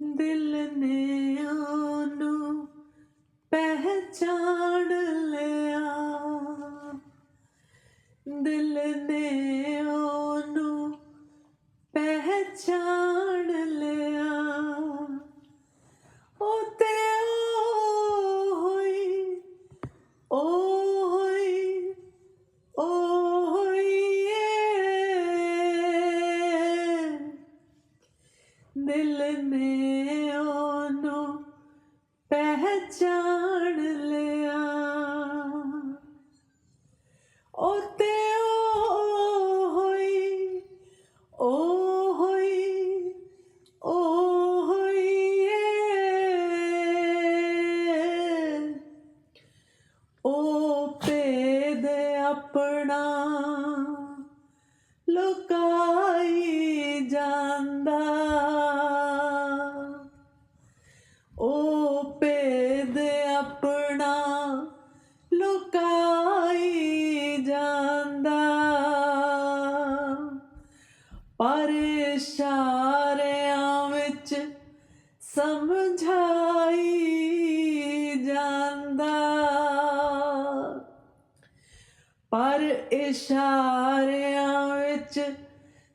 ਦਿਲ ਨੇ ਉਹਨੂੰ ਪਹਿਚਾਣ ਲਿਆ। ਦਿਲ ਨੇ ਪਹਿਚਾਣ ਪਰ ਇਸ਼ਾਰਿਆਂ ਵਿੱਚ ਸਮਝਾਈ ਜਾਂਦਾ। ਪਰ ਇਸ਼ਾਰਿਆਂ ਵਿੱਚ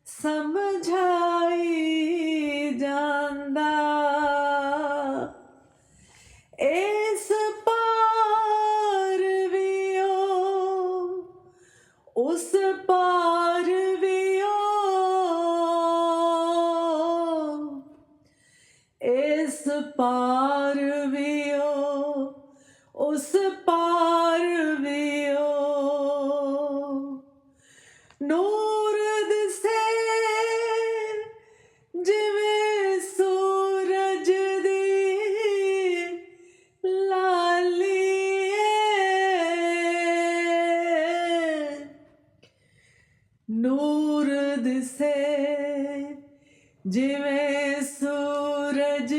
ਸਮਝਾਈ ਜਾਂਦਾ। ਪਾਰ ਵੀ ਉਹ ਉਸ ਪਾਰ ਵੀ ਉਹ ਨੂਰ ਦਿਸੇ ਜਿਵੇਂ ਸੂਰਜ ਦੀ ਲਾਲੀ ਨੂਰ ਦਿਸੇ ਜਿਵੇਂ ਸੂਰਜ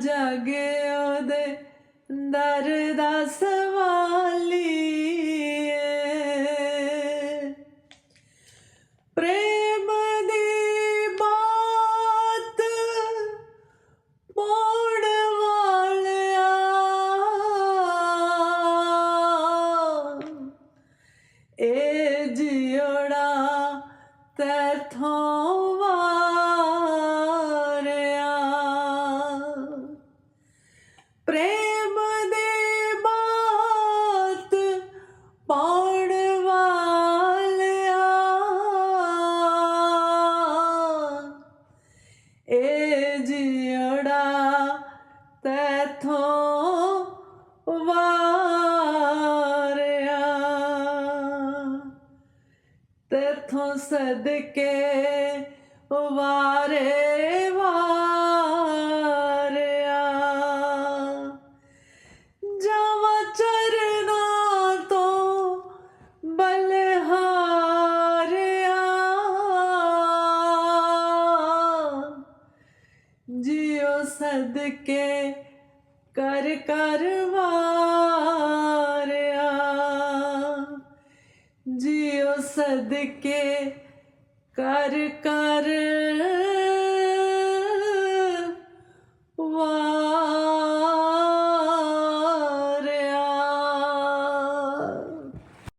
ਜਗ ਉਹਦੇ ਦਰ ਦਾ ਸਵਾਲੀਏ ਇਹ ਜਿਉੜਾ ਤੈਥੋਂ ਵਾਰਿਆ ਤੇਥੋਂ ਸਦਕੇ ਵਾਰੇ ਜਿਉ ਸਦਕੇ ਕਰ ਕਰ ਵਾਰਿਆ। ਜਿਉ ਸਦਕੇ ਕਰ ਕਰ